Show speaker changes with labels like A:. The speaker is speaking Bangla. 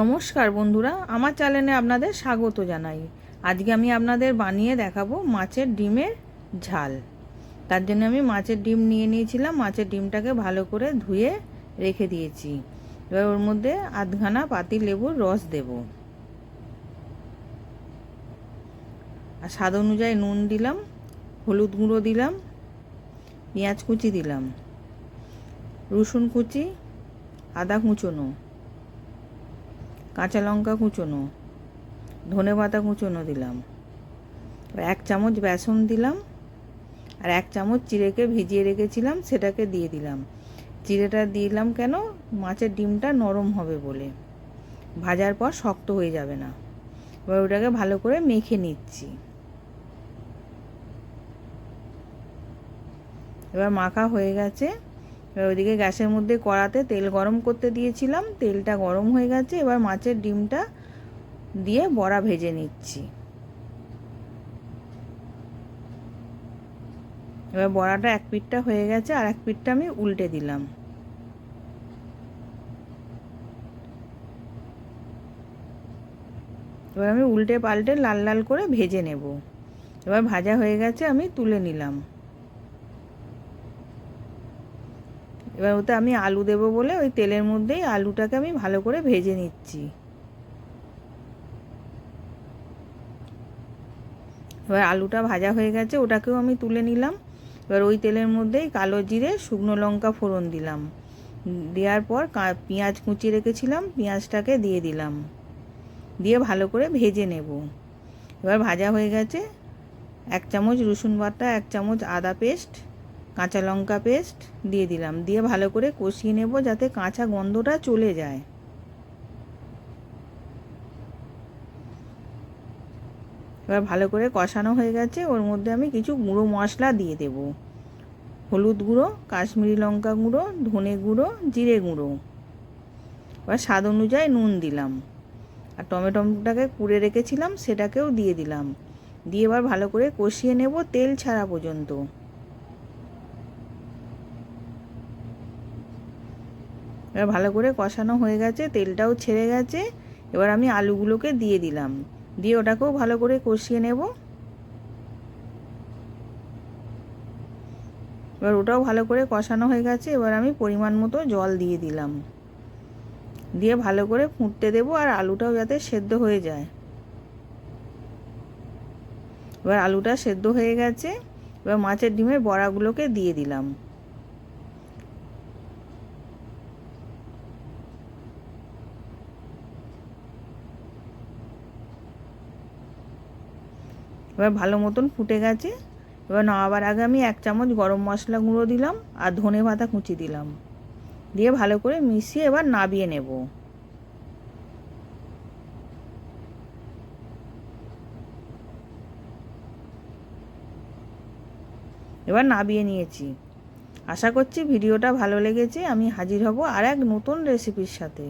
A: নমস্কার বন্ধুরা, আমার চ্যানেলে আপনাদের স্বাগত জানাই। আজকে আমি আপনাদের বানিয়ে দেখাবো মাছের ডিমের ঝাল। তার জন্য আমি মাছের ডিম নিয়ে নিয়েছিলাম, মাছের ডিমটাকে ভালো করে ধুয়ে রেখে দিয়েছি। এবার ওর মধ্যে আধখানা পাতি লেবুর রস দেব। আর স্বাদ অনুযায়ী নুন দিলাম, হলুদ গুঁড়ো দিলাম, পেঁয়াজ কুচি দিলাম, রসুন কুচি, আদা কুচোনো। কাঁচা লঙ্কা কুচোনো, ধনে পাতা কুচোনো দিলাম। এক চামচ বেসন দিলাম আর এক চামচ চিড়েকে ভিজিয়ে রেখেছিলাম, সেটাকে দিয়ে দিলাম। চিড়েটা দিলাম কেন? মাছের ডিমটা নরম হবে বলে। ভাজার পর শক্ত হয়ে যাবে না। এবার ওটাকে ভালো করে মেখে নিচ্ছি। এবার মাখা হয়ে গেছে। এবার ওইদিকে গ্যাসের মধ্যে কড়াতে তেল গরম করতে দিয়েছিলাম। তেলটা গরম হয়ে গেছে, এবার মাছের ডিমটা দিয়ে বড়া ভেজে নিচ্ছি। এবার বড়াটা এক পিঠটা হয়ে গেছে আর এক পিঠটা আমি উল্টে দিলাম। এবার আমি উল্টে পাল্টে লাল লাল করে ভেজে নেব। এবার ভাজা হয়ে গেছে আমি তুলে নিলাম। এবার ওতে আমি আলু দেবো বলে ওই তেলের মধ্যেই আলুটাকে আমি ভালো করে ভেজে নিচ্ছি। এবার আলুটা ভাজা হয়ে গেছে, ওটাকেও আমি তুলে নিলাম। এবার ওই তেলের মধ্যেই কালো জিরে, শুকনো লঙ্কা ফোড়ন দিলাম। দেওয়ার পর পেঁয়াজ কুচি রেখেছিলাম, পেঁয়াজটাকে দিয়ে দিলাম। দিয়ে ভালো করে ভেজে নেব। এবার ভাজা হয়ে গেছে, এক চামচ রসুন বাটা, এক চামচ আদা পেস্ট কাঁচা লঙ্কা পেস্ট দিয়ে দিলাম। দিয়ে ভালো করে কষিয়ে নেব যাতে কাঁচা গন্ধটা চলে যায়। এবার ভালো করে কষানো হয়ে গেছে। ওর মধ্যে আমি কিছু গুঁড়ো মশলা দিয়ে দেব। হলুদ গুঁড়ো, কাশ্মীরি লঙ্কা গুঁড়ো, ধনে গুঁড়ো, জিরে গুঁড়ো। এবার স্বাদ অনুযায়ী নুন দিলাম। আর টমেটোটাকে কুড়ে রেখেছিলাম, সেটাকেও দিয়ে দিলাম। দিয়ে এবার ভালো করে কষিয়ে নেব তেল ছাড়া পর্যন্ত। এবার ভালো করে কষানো হয়ে গেছে, তেলটাও ছেড়ে গেছে। এবার আমি আলুগুলোকে দিয়ে দিলাম। দিয়ে ওটাকেও ভালো করে কষিয়ে নেব। এবার ওটাও ভালো করে কষানো হয়ে গেছে, এবার আমি পরিমাণ মতো জল দিয়ে দিলাম। দিয়ে ভালো করে ফুটতে দেব আর আলুটাও যাতে সেদ্ধ হয়ে যায়। এবার আলুটা সেদ্ধ হয়ে গেছে, এবার মাছের ডিমের বড়াগুলোকে দিয়ে দিলাম। এবার ভালো মতন ফুটে গেছে। এবার নামাবার আগে আমি এক চামচ গরম মশলা গুঁড়ো দিলাম আর ধনে পাতা কুচি দিলাম। দিয়ে ভালো করে মিশিয়ে এবার নাবিয়ে নেব। এবার নাবিয়ে নিয়েছি। আশা করছি ভিডিওটা ভালো লেগেছে। আমি হাজির হব আর এক নতুন রেসিপির সাথে।